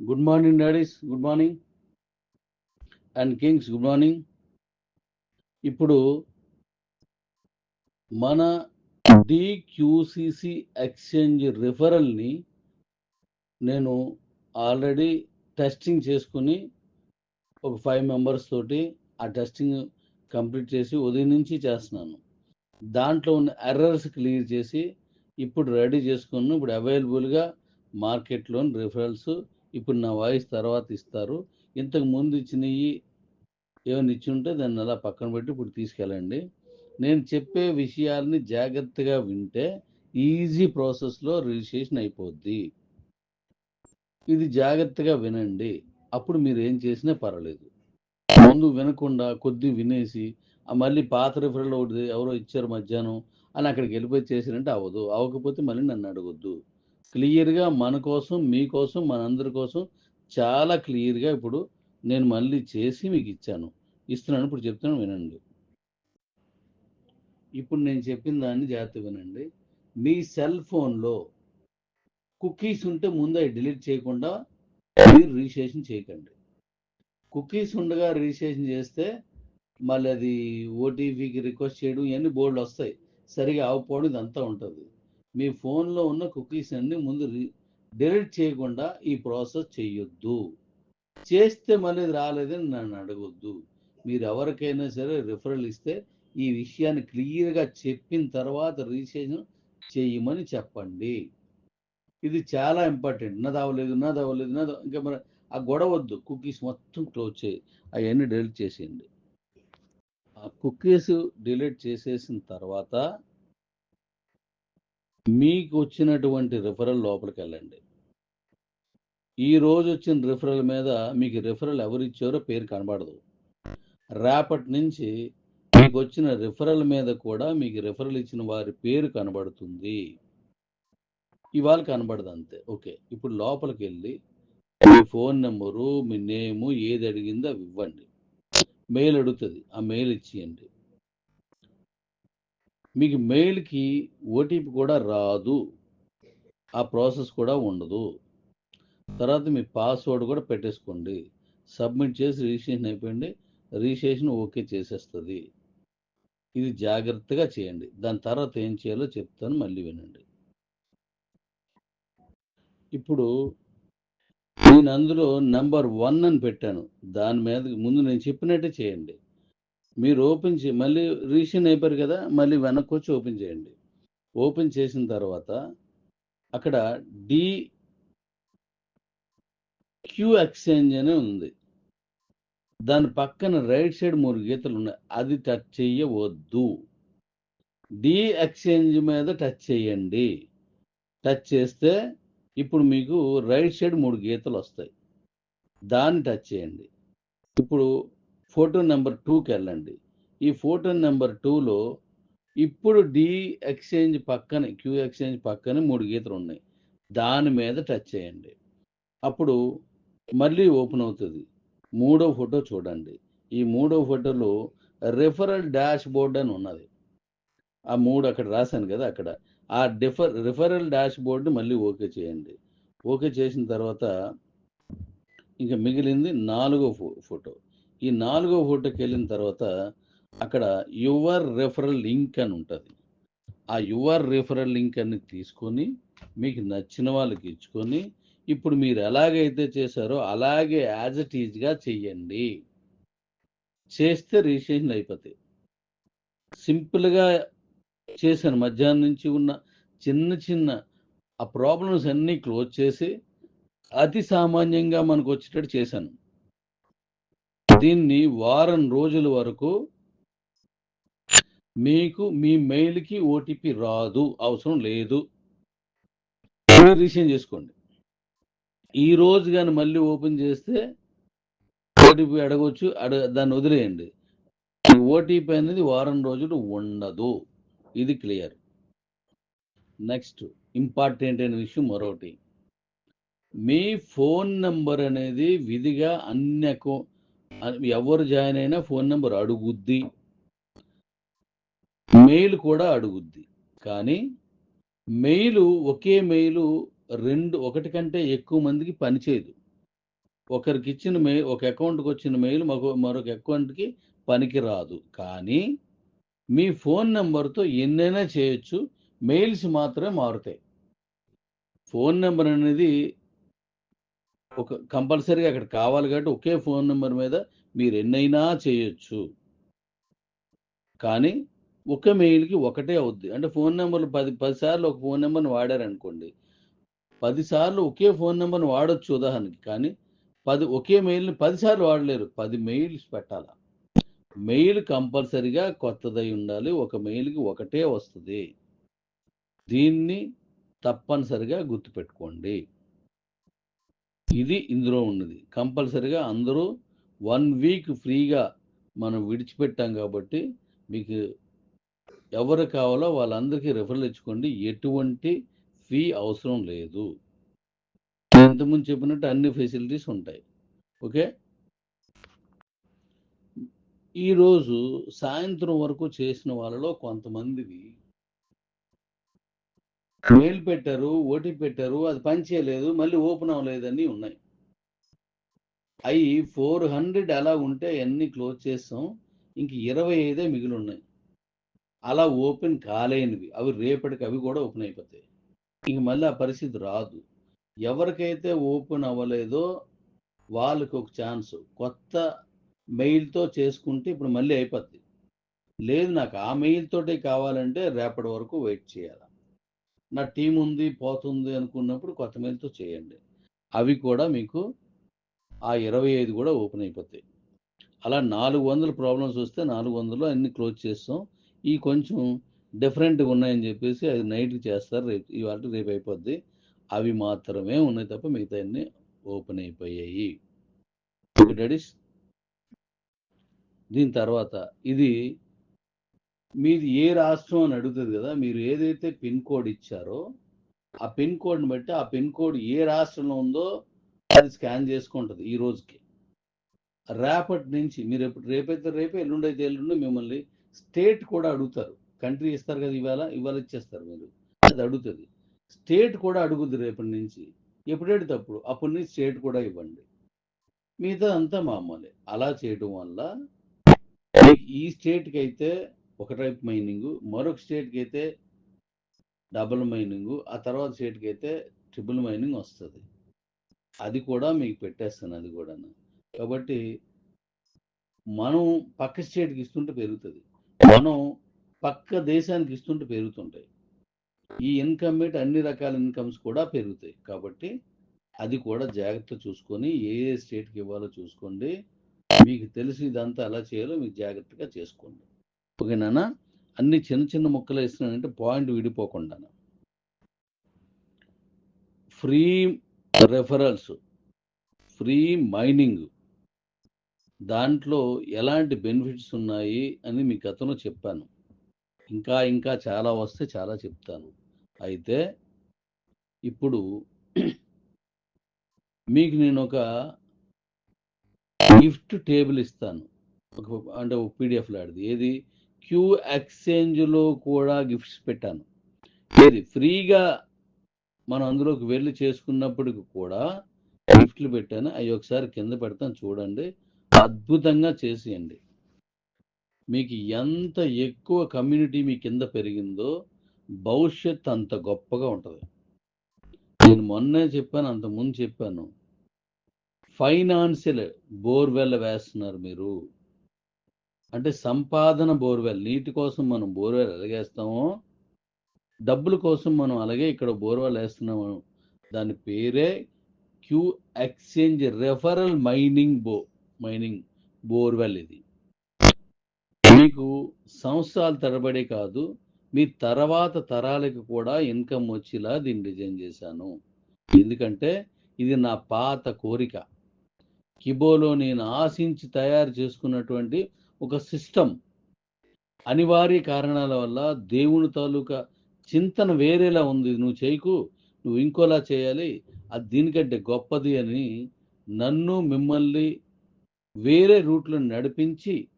Good morning daddies good morning and kings good morning ఇప్పుడు మన డిక్యూసిసి exchange రిఫరల్ని నేను already testing చేసుకుని ఒక ఫైవ్ మెంబర్స్ తోటి ఆ టెస్టింగ్ కంప్లీట్ చేసి ఉదయం నుంచి చేస్తున్నాను దాంట్లో ఉన్న ఎర్రర్స్ క్లియర్ చేసి ఇప్పుడు రెడీ చేసుకున్నాను ఇప్పుడు అవైలబుల్గా మార్కెట్లోని రిఫరల్స్ ఇప్పుడు నా వాయిస్ తర్వాత ఇస్తారు. ఇంతకు ముందు ఇచ్చినవి ఏమైనా ఇచ్చి ఉంటే దాన్ని అలా పక్కన పెట్టి ఇప్పుడు తీసుకెళ్ళండి. నేను చెప్పే విషయాల్ని జాగ్రత్తగా వింటే ఈజీ ప్రాసెస్లో రిజిస్ట్రేషన్ అయిపోద్ది. ఇది జాగ్రత్తగా వినండి. అప్పుడు మీరు ఏం చేసినా పర్వాలేదు. ముందు వినకుండా కొద్ది వినేసి మళ్ళీ పాత రిఫరల్ ఒకటి ఎవరో ఇచ్చారు మధ్యాహ్నం అని అక్కడికి వెళ్ళిపోయి చేసినంటే అవ్వదు. అవ్వకపోతే మళ్ళీ నన్ను అడగొద్దు. క్లియర్గా మన కోసం మీకోసం మనందరి కోసం చాలా క్లియర్గా ఇప్పుడు నేను మళ్ళీ చేసి మీకు ఇచ్చాను. ఇస్తున్నాను ఇప్పుడు చెప్తున్నాను వినండి. ఇప్పుడు నేను చెప్పిన దాన్ని జాగ్రత్త వినండి. మీ సెల్ ఫోన్లో కుకీస్ ఉంటే ముందు అవి డిలీట్ చేయకుండా మీరు రిజిస్ట్రేషన్ చేయకండి. కుకీస్ ఉండగా రిజిస్ట్రేషన్ చేస్తే మళ్ళీ అది ఓటీపీకి రిక్వెస్ట్ చేయడం ఇవన్నీ బోర్డులు వస్తాయి. సరిగా అవ్వకపోవడం ఇదంతా ఉంటుంది. మీ ఫోన్లో ఉన్న కుకీస్ అన్ని ముందు డిలీట్ చేయకుండా ఈ ప్రాసెస్ చేయొద్దు. చేస్తే మళ్ళీ రాలేదని నన్ను అడగొద్దు. మీరు ఎవరికైనా సరే రిఫరల్ ఇస్తే ఈ విషయాన్ని క్లియర్గా చెప్పిన తర్వాత రిజిస్ట్రేషన్ చేయమని చెప్పండి. ఇది చాలా ఇంపార్టెంట్. నాది అవ్వలేదు నాది ఇంకా మరి ఆ గొడవద్దు కుకీస్ మొత్తం క్లోజ్ చేయి. అవన్నీ డిలీట్ చేసేయండి. ఆ కుకీస్ డిలీట్ చేసేసిన తర్వాత మీకు వచ్చినటువంటి రిఫరల్ లోపలికి వెళ్ళండి ఈ రోజు వచ్చిన రిఫరల్ మీద మీకు రిఫరల్ ఎవరు ఇచ్చారో పేరు కనబడదు. రేపటి నుంచి మీకు వచ్చిన రిఫరల్ మీద కూడా మీకు రిఫరల్ ఇచ్చిన వారి పేరు కనబడుతుంది. ఇవాళ కనబడదు అంతే. ఓకే. ఇప్పుడు లోపలికి వెళ్ళి మీ ఫోన్ నెంబరు మీ నేము ఏది అడిగిందో అవి ఇవ్వండి. మెయిల్ అడుగుతుంది. ఆ మెయిల్ ఇచ్చేయండి. మీకు మెయిల్కి ఓటీపీ కూడా రాదు. ఆ ప్రాసెస్ కూడా ఉండదు. తర్వాత మీ పాస్వర్డ్ కూడా పెట్టేసుకోండి. సబ్మిట్ చేసి రిజిస్ట్రేషన్ అయిపోయింది. రిజిస్ట్రేషన్ ఓకే చేసేస్తుంది. ఇది జాగ్రత్తగా చేయండి. దాని తర్వాత ఏం చేయాలో చెప్తాను మళ్ళీ వినండి. ఇప్పుడు నేను అందులో నెంబర్ వన్ అని పెట్టాను. దాని మీద ముందు నేను చెప్పినట్టే చేయండి. మీరు ఓపెన్ చే మళ్ళీ రిజిస్ట్రేషన్ అయిపోయారు కదా మళ్ళీ వెనక్కి వచ్చి ఓపెన్ చేయండి. ఓపెన్ చేసిన తర్వాత అక్కడ డి క్యూ ఎక్స్చేంజ్ అని ఉంది. దాని పక్కన రైట్ సైడ్ మూడు గీతలు ఉన్నాయి. అది టచ్ చేయవద్దు డి ఎక్స్చేంజ్ మీద టచ్ చేయండి. టచ్ చేస్తే ఇప్పుడు మీకు రైట్ సైడ్ మూడు గీతలు వస్తాయి. దాన్ని టచ్ చేయండి. ఇప్పుడు ఫోటో నెంబర్ టూకి వెళ్ళండి. ఈ ఫోటో నెంబర్ టూలో ఇప్పుడు డి ఎక్స్చేంజ్ పక్కన క్యూ ఎక్స్చేంజ్ పక్కన మూడు గీతలు ఉన్నాయి. దాని మీద టచ్ చేయండి. అప్పుడు మళ్ళీ ఓపెన్ అవుతుంది. మూడో ఫోటో చూడండి. ఈ మూడో ఫోటోలో రిఫరల్ డాష్ బోర్డ్ అని ఉన్నది. ఆ మూడు అక్కడ రాశాను కదా అక్కడ. ఆ డిఫర్ రిఫరల్ డాష్ బోర్డ్ మళ్ళీ ఓకే చేయండి. ఓకే చేసిన తర్వాత ఇంకా మిగిలింది నాలుగో ఫోటో. ఈ నాలుగో హోటల్కి వెళ్ళిన తర్వాత అక్కడ యువర్ రెఫరల్ లింక్ అని ఉంటుంది. ఆ యువర్ రెఫరల్ లింక్ అని తీసుకొని మీకు నచ్చిన వాళ్ళకి ఇచ్చుకొని ఇప్పుడు మీరు ఎలాగైతే చేశారో అలాగే యాజ్ ఇట్ ఈజ్గా చెయ్యండి. చేస్తే రిజిస్ట్రేషన్ అయిపోతాయి. సింపుల్గా చేశాను. మధ్యాహ్నం నుంచి ఉన్న చిన్న చిన్న ఆ ప్రాబ్లమ్స్ అన్నీ క్లోజ్ చేసి అతి సామాన్యంగా మనకు వచ్చేటట్టు చేశాను. దీన్ని వారం రోజుల వరకు మీకు మీ మెయిల్కి ఓటీపీ రాదు అవసరం లేదు. రీసెండ్ చేసుకోండి. ఈ రోజు కానీ మళ్ళీ ఓపెన్ చేస్తే ఓటీపీ అడగవచ్చు అడ దాన్ని వదిలేయండి. ఓటీపీ అనేది వారం రోజులు ఉండదు. ఇది క్లియర్. నెక్స్ట్ ఇంపార్టెంట్ అయిన విషయం మరొకటి. మీ ఫోన్ నెంబర్ అనేది విధిగా అన్ని అకౌ ఎవరు జాయిన్ అయినా ఫోన్ నెంబర్ అడుగుద్ది. మెయిల్ కూడా అడుగుద్ది. కానీ మెయిల్ ఒకే మెయిల్ రెండు ఒకటి కంటే ఎక్కువ మందికి పనిచేయదు ఒకరికి ఇచ్చిన మెయిల్ ఒక అకౌంట్కి వచ్చిన మెయిల్ మరొక మరొక అకౌంట్కి పనికి రాదు. కానీ మీ ఫోన్ నెంబర్తో ఎన్నైనా చేయొచ్చు. మెయిల్స్ మాత్రమే మారుతాయి. ఫోన్ నెంబర్ అనేది ఒక కంపల్సరీగా అక్కడ కావాలి కాబట్టి ఒకే ఫోన్ నెంబర్ మీద మీరు ఎన్నైనా చేయొచ్చు. కానీ ఒక మెయిల్కి ఒకటే అవుద్ది. అంటే ఫోన్ నెంబర్లు పది పది సార్లు ఒక ఫోన్ నెంబర్ని వాడారనుకోండి. పదిసార్లు ఒకే ఫోన్ నెంబర్ని వాడచ్చు ఉదాహరణకి. కానీ పది ఒకే మెయిల్ని పదిసార్లు వాడలేరు. పది మెయిల్స్ పెట్టాలా. మెయిల్ కంపల్సరిగా కొత్తదై ఉండాలి. ఒక మెయిల్కి ఒకటే వస్తుంది. దీన్ని తప్పనిసరిగా గుర్తుపెట్టుకోండి. ఇది ఇందులో ఉన్నది. కంపల్సరిగా అందరూ వన్ వీక్ ఫ్రీగా మనం విడిచిపెట్టాం కాబట్టి మీకు ఎవరు కావాలో వాళ్ళందరికీ రెఫరల్ ఇచ్చుకోండి. ఎటువంటి ఫీ అవసరం లేదు. ఇంతకుముందు చెప్పినట్టు అన్ని ఫెసిలిటీస్ ఉంటాయి. ఓకే? ఈరోజు సాయంత్రం వరకు చేసిన వాళ్ళలో కొంతమందివి మెయిల్ పెట్టారు ఓటీ పెట్టారు అది పని చేయలేదు మళ్ళీ ఓపెన్ అవ్వలేదని ఉన్నాయి. అవి ఫోర్ హండ్రెడ్ అలా ఉంటే అన్ని క్లోజ్ చేస్తాం. ఇంక ఇరవై ఐదే మిగిలి ఉన్నాయి అలా ఓపెన్ కాలేనివి. అవి రేపటికి అవి కూడా ఓపెన్ అయిపోతాయి. ఇంక మళ్ళీ ఆ పరిస్థితి రాదు. ఎవరికైతే ఓపెన్ అవ్వలేదో వాళ్ళకి ఒక ఛాన్స్. కొత్త మెయిల్తో చేసుకుంటే ఇప్పుడు మళ్ళీ అయిపోద్ది. లేదు నాకు ఆ మెయిల్ తోటే కావాలంటే రేపటి వరకు వెయిట్ చేయాలి? నా టీం ఉంది పోతుంది అనుకున్నప్పుడు కొత్త చేయండి. అవి కూడా మీకు ఆ ఇరవై ఐదు కూడా ఓపెన్ అయిపోతాయి. అలా నాలుగు వందల ప్రాబ్లమ్స్ వస్తే నాలుగు వందలు అన్ని క్లోజ్ చేస్తాం. ఈ కొంచెం డిఫరెంట్గా ఉన్నాయని చెప్పేసి అది నైట్కి చేస్తారు. రేపు ఇవాళ రేపు అయిపోద్ది. అవి మాత్రమే ఉన్నాయి తప్ప మిగతా అన్ని ఓపెన్ అయిపోయాయి. డాడీస్? దీని తర్వాత ఇది మీది ఏ రాష్ట్రం అని అడుగుతుంది కదా మీరు ఏదైతే పిన్ కోడ్ ఇచ్చారో ఆ పిన్ కోడ్ని బట్టి ఆ పిన్ కోడ్ ఏ రాష్ట్రంలో ఉందో అది స్కాన్ చేసుకుంటుంది ఈ రోజుకి. రేపటి నుంచి మీరు ఎప్పుడు రేపైతే రేపే ఎల్లుండైతే ఎల్లుండి మిమ్మల్ని స్టేట్ కూడా అడుగుతారు. కంట్రీ ఇస్తారు కదా ఇవాళ ఇవాళ ఇచ్చేస్తారు మీరు. అది అడుగుతుంది. స్టేట్ కూడా అడుగుద్ది రేపటి నుంచి. ఎప్పుడేడు తప్పుడు అప్పటి నుంచి స్టేట్ కూడా ఇవ్వండి. మిగతా అంతా మామూలే. అలా చేయడం వల్ల ఈ స్టేట్కి అయితే ఒక టైప్ మైనింగ్ మరొక స్టేట్కి అయితే డబుల్ మైనింగ్ ఆ తర్వాత స్టేట్కి అయితే ట్రిపుల్ మైనింగ్ వస్తుంది. అది కూడా మీకు పెట్టేస్తాను అది కూడా కాబట్టి మనం పక్క స్టేట్కి ఇస్తుంటే పెరుగుతుంది. మనం పక్క దేశానికి ఇస్తుంటే పెరుగుతుంటాయి. ఈ ఇన్కమ్ మీట్ అన్ని రకాల ఇన్కమ్స్ కూడా పెరుగుతాయి. కాబట్టి అది కూడా జాగ్రత్త చూసుకొని ఏ ఏ స్టేట్కి ఇవ్వాలో చూసుకోండి. మీకు తెలిసి ఇదంతా ఎలా చేయాలో మీకు జాగ్రత్తగా చేసుకోండి. ఓకేనా అన్ని చిన్న చిన్న ముక్కలు వేసినానంటే పాయింట్ విడిపోకుండా ఫ్రీ రెఫరల్స్ ఫ్రీ మైనింగ్. దాంట్లో ఎలాంటి బెనిఫిట్స్ ఉన్నాయి అని మీకు గతంలో చెప్పాను. ఇంకా ఇంకా చాలా వస్తే చాలా చెప్తాను. అయితే ఇప్పుడు మీకు నేను ఒక గిఫ్ట్ టేబుల్ ఇస్తాను. ఒక అంటే ఒక పీడిఎఫ్ లాంటిది ఏది? క్యూ ఎక్స్చేంజ్లో కూడా గిఫ్ట్స్ పెట్టాను. ఏది ఫ్రీగా మనం అందులోకి వెళ్ళి చేసుకున్నప్పటికి కూడా గిఫ్ట్లు పెట్టాను. అవి ఒకసారి కింద పెడతాను చూడండి. అద్భుతంగా చేసేయండి. మీకు ఎంత ఎక్కువ కమ్యూనిటీ మీ కింద పెరిగిందో భవిష్యత్ అంత గొప్పగా ఉంటుంది. నేను మొన్నే చెప్పాను అంత ముందు చెప్పాను. ఫైనాన్షియల్ బోర్వెల్ వేస్తున్నారు మీరు. అంటే సంపాదన బోర్వెల్ నీటి కోసం మనం బోర్వెల్ ఎలాగేస్తామో డబ్బుల కోసం మనం అలాగే ఇక్కడ బోర్వెల్ వేస్తున్నాము. దాని పేరే క్యూ ఎక్స్చేంజ్ రెఫరల్ మైనింగ్ బో మైనింగ్ బోర్వెల్ ఇది. మీకు సంవత్సరాల తరబడి కాదు మీ తర్వాత తరాలకు కూడా ఇన్కమ్ వచ్చేలా దీన్ని డిజైన్ చేశాను. ఎందుకంటే ఇది నా పాత కోరిక. కిబోలో నేను ఆశించి తయారు చేసుకున్నటువంటి ఒక సిస్టమ్ అనివార్య కారణాల వల్ల దేవుని తాలూకా చింతన వేరేలా ఉంది. నువ్వు చేయకు నువ్వు ఇంకోలా చేయాలి. అది దీనికంటే గొప్పది అని నన్ను మిమ్మల్ని వేరే రూట్లో నడిపించి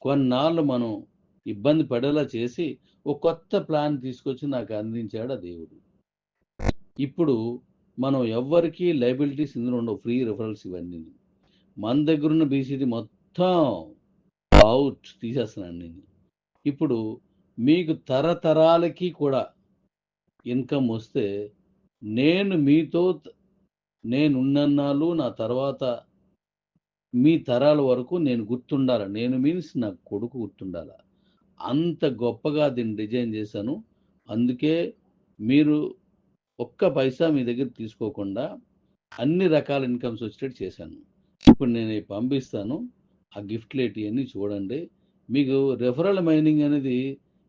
కొన్నాళ్ళు మనం ఇబ్బంది పడేలా చేసి ఒక కొత్త ప్లాన్ తీసుకొచ్చి నాకు అందించాడు ఆ దేవుడు. ఇప్పుడు మనం ఎవ్వరికీ లైబిలిటీస్ ఇందులో ఉండవు. ఫ్రీ రిఫరల్స్ ఇవన్నీ మన దగ్గర ఉన్న బీసీటీ మొత్తం అవుట్ తీసేస్తున్నాను నేను. ఇప్పుడు మీకు తరతరాలకి కూడా ఇన్కమ్ వస్తే నేను మీతో నేనున్నన్నాళ్ళు నా తర్వాత మీ తరాల వరకు నేను గుర్తుండాల? నేను మీన్స్ నా కొడుకు గుర్తుండాల? అంత గొప్పగా దీన్ని డిజైన్ చేశాను. అందుకే మీరు ఒక్క పైసా మీ దగ్గర తీసుకోకుండా అన్ని రకాల ఇన్కమ్స్ వచ్చేటట్టు చేశాను. ఇప్పుడు నేను పంపిస్తాను. ఆ గిఫ్ట్లు లేట్ ఇవన్నీ చూడండి. మీకు రెఫరల్ మైనింగ్ అనేది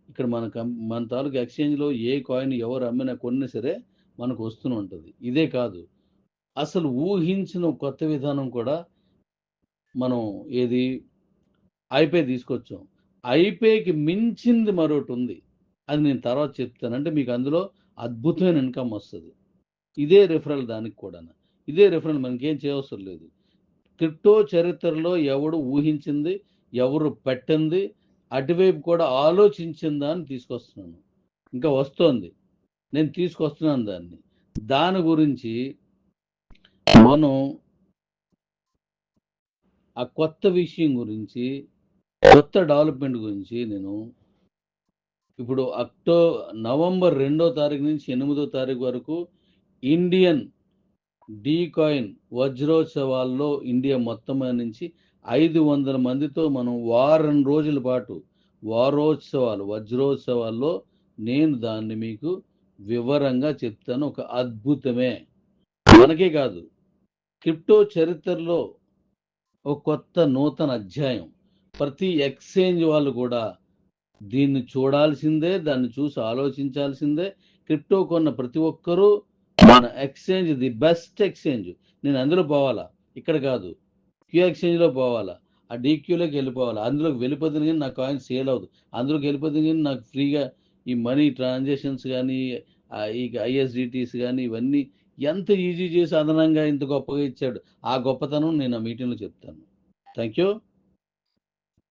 ఇక్కడ మన మన తాలూకు ఎక్స్చేంజ్లో ఏ కాయిన్ ఎవరు అమ్మినా కొన్నా సరే మనకు వస్తూనే ఉంటుంది. ఇదే కాదు. అసలు ఊహించిన కొత్త విధానం కూడా మనం ఏది ఐపే తీసుకొచ్చాం. ఐపేకి మించింది మరొకటి ఉంది. అది నేను తర్వాత చెప్తాను. అంటే మీకు అందులో అద్భుతమైన ఇన్కమ్ వస్తుంది. ఇదే రిఫరల్ దానికి కూడా ఇదే రిఫరల్ మనకేం చేయవసరం లేదు. క్రిప్టో చరిత్రలో ఎవడు ఊహించింది ఎవరు పెట్టింది అటువైపు కూడా ఆలోచించిందా అని తీసుకొస్తున్నాను. ఇంకా వస్తోంది. నేను తీసుకొస్తున్నాను దాన్ని. దాని గురించి మనం ఆ కొత్త విషయం గురించి కొత్త డెవలప్మెంట్ గురించి నేను ఇప్పుడు అక్టో నవంబర్ రెండో తారీఖు నుంచి ఎనిమిదో తారీఖు వరకు ఇండియన్ డీ కాయిన్ వజ్రోత్సవాల్లో ఇండియా మొత్తం నుంచి ఐదు వందల మందితో మనం వారం రోజుల పాటు వారోత్సవాలు వజ్రోత్సవాల్లో నేను దాన్ని మీకు వివరంగా చెప్తాను. ఒక అద్భుతమే. మనకే కాదు క్రిప్టో చరిత్రలో ఒక కొత్త నూతన అధ్యాయం. ప్రతి ఎక్స్చేంజ్ వాళ్ళు కూడా దీన్ని చూడాల్సిందే దాన్ని చూసి ఆలోచించాల్సిందే. క్రిప్టో కొన్న ప్రతి ఒక్కరూ మన ఎక్స్చేంజ్ ది బెస్ట్ ఎక్స్చేంజ్ నేను అందులో పోవాలా? ఇక్కడ కాదు. క్యూ ఎక్స్చేంజ్లో పోవాలా? ఆ డీక్యూలోకి వెళ్ళిపోవాలా? అందులోకి వెళ్ళిపోతుంది కానీ నా కాయిన్ సేల్ అవుతుంది. అందులోకి వెళ్ళిపోతుంది కానీ నాకు ఫ్రీగా ఈ మనీ ట్రాన్సాక్షన్స్ కానీ ఈ ఐఎస్డిటీస్ కానీ ఇవన్నీ ఎంత ఈజీ చేసి అదనంగా ఇంత గొప్పగా ఇచ్చాడు. ఆ గొప్పతనం నేను ఆ మీటింగ్లో చెప్తాను. Thank you